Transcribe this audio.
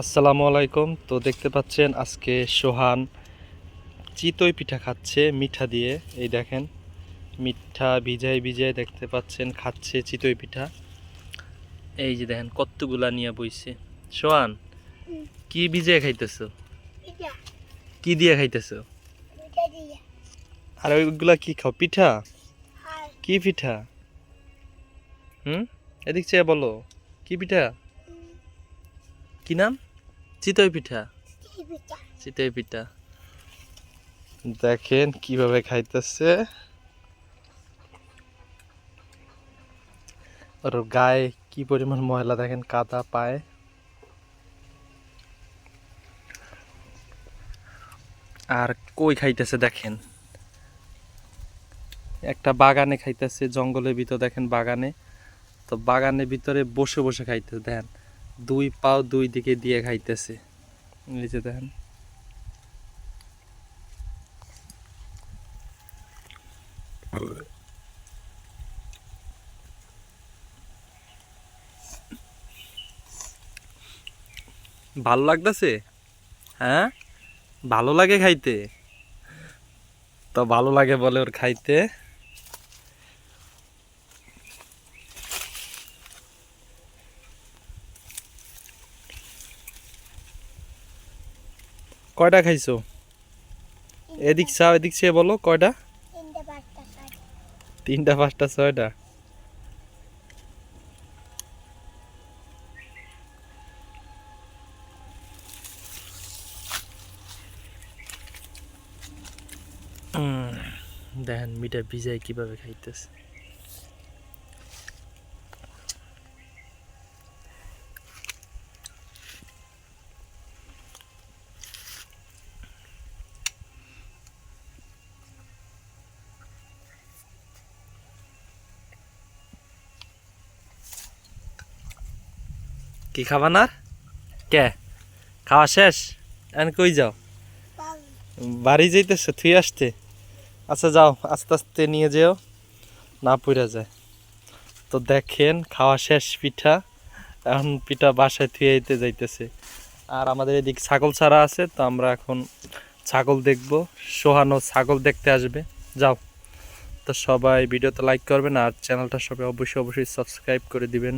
আসসালামু আলাইকুম। তো দেখতে পাচ্ছেন আজকে সোহান চিতই পিঠা খাচ্ছে মিঠা দিয়ে। এই দেখেন মিঠা ভিজাই ভিজাই দেখতে পাচ্ছেন খাচ্ছে চিতই পিঠা। এই যে দেখেন কতগুলা নিয়ে বইছে। সোহান। কি ভিজে খাইতেছো? কি দিয়ে খাইতেছো? আর ওইগুলা কি খাও? পিঠা? কি পিঠা? হুম? এদিক চেয়ে বলো কি পিঠা? কি নাম? চিতই পিঠা? চিতই পিঠা। দেখেন কীভাবে খাইতেছে। ওর গায়ে কি পরিমাণ ময়লা দেখেন কাদা পায়। আর কই খাইতেছে দেখেন। একটা বাগানে খাইতেছে জঙ্গলের ভিতর দেখেন বাগানে। তো বাগানের ভিতরে বসে বসে খাইতেছে দেখেন। দুই পাও দুই দিকে দিয়ে খাইতেছে। নিচে দেখেন। ভালো লাগতেছে? হ্যাঁ? ভালো লাগে খাইতে? তো ভালো লাগে বলে ওর খাইতে। কয়টা খাইছো? এদিক চাও এদিক চেয়ে বলো কয়টা? তিনটে পাঁচটা ছয়টা। দেখেন মিঠা ভিজায় কীভাবে খাইতেছে। কি খাবা না? কে? খাওয়া শেষ? এখন কই যাও? বাড়ি যাইতেছে, থুই আসতে আচ্ছা যাও, আস্তে আস্তে নিয়ে যেও। না পুড়ে যায়। তো দেখেন, খাওয়া শেষ পিঠা। এখন পিঠা বাসায় থুয়ে যাইতেছে। আর আমাদের এদিক ছাগল ছাড়া আছে, তো আমরা এখন ছাগল দেখব। সোহানো ছাগল দেখতে আসবে। যাও। তো সবাই ভিডিওতে লাইক করবেন আর চ্যানেলটা সবাই অবশ্যই অবশ্যই সাবস্ক্রাইব করে দিবেন।